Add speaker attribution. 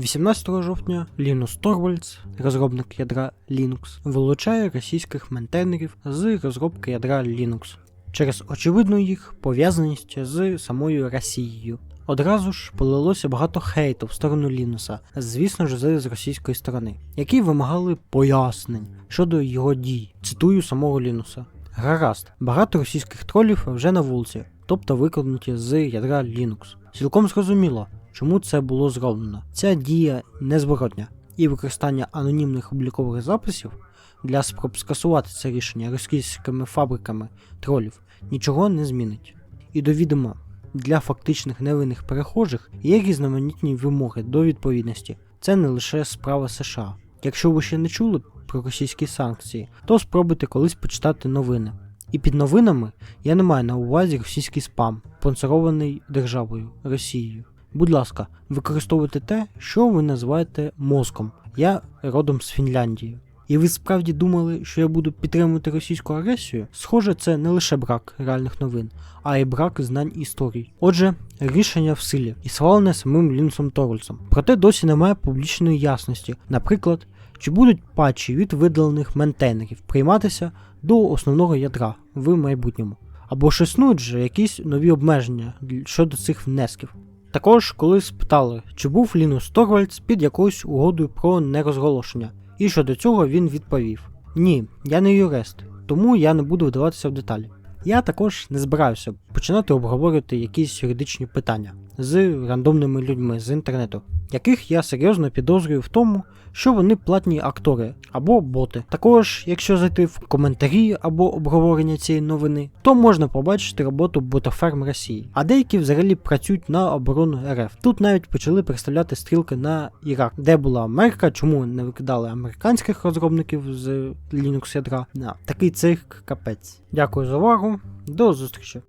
Speaker 1: 18 жовтня Лінус Торвальдс, розробник ядра Linux, вилучає російських ментейнерів з розробки ядра Linux через очевидну їх пов'язаність з самою Росією. Одразу ж полилося багато хейту в сторону Лінуса, звісно ж, з російської сторони, які вимагали пояснень щодо його дій. Цитую самого Лінуса. Гаразд, багато російських тролів вже на вулиці, тобто виконуті з ядра Linux. Цілком зрозуміло, чому це було зроблено. Ця дія незворотня, і використання анонімних облікових записів для спроб скасувати це рішення російськими фабриками тролів нічого не змінить. І довідомо, для фактичних невинних перехожих є різноманітні вимоги до відповідності. Це не лише справа США. Якщо ви ще не чули про російські санкції, то спробуйте колись почитати новини. І під новинами я не маю на увазі російський спам, спонсорований державою Росією. Будь ласка, використовуйте те, що ви називаєте мозком. Я родом з Фінляндії. І ви справді думали, що я буду підтримувати російську агресію? Схоже, це не лише брак реальних новин, а й брак знань історій. Отже, рішення в силі і схвалене самим Лінусом Торвальдсом. Проте досі немає публічної ясності. Наприклад, чи будуть патчі від видалених ментейнерів прийматися до основного ядра в майбутньому, або ж існують же якісь нові обмеження щодо цих внесків. Також коли спитали, чи був Лінус Торвальдс під якоюсь угодою про нерозголошення, і щодо цього він відповів: Ні, я не юрист, тому я не буду вдаватися в деталі. Я також не збираюся починати обговорювати якісь юридичні питання з рандомними людьми з інтернету, яких я серйозно підозрюю в тому, що вони платні актори або боти. Також, якщо зайти в коментарі або обговорення цієї новини, то можна побачити роботу ботоферм Росії, а деякі взагалі працюють на оборону РФ. Тут навіть почали представляти стрілки на Ірак, де була Америка, чому не викидали американських розробників з Linux ядра. На такий цирк капець. Дякую за увагу, до зустрічі.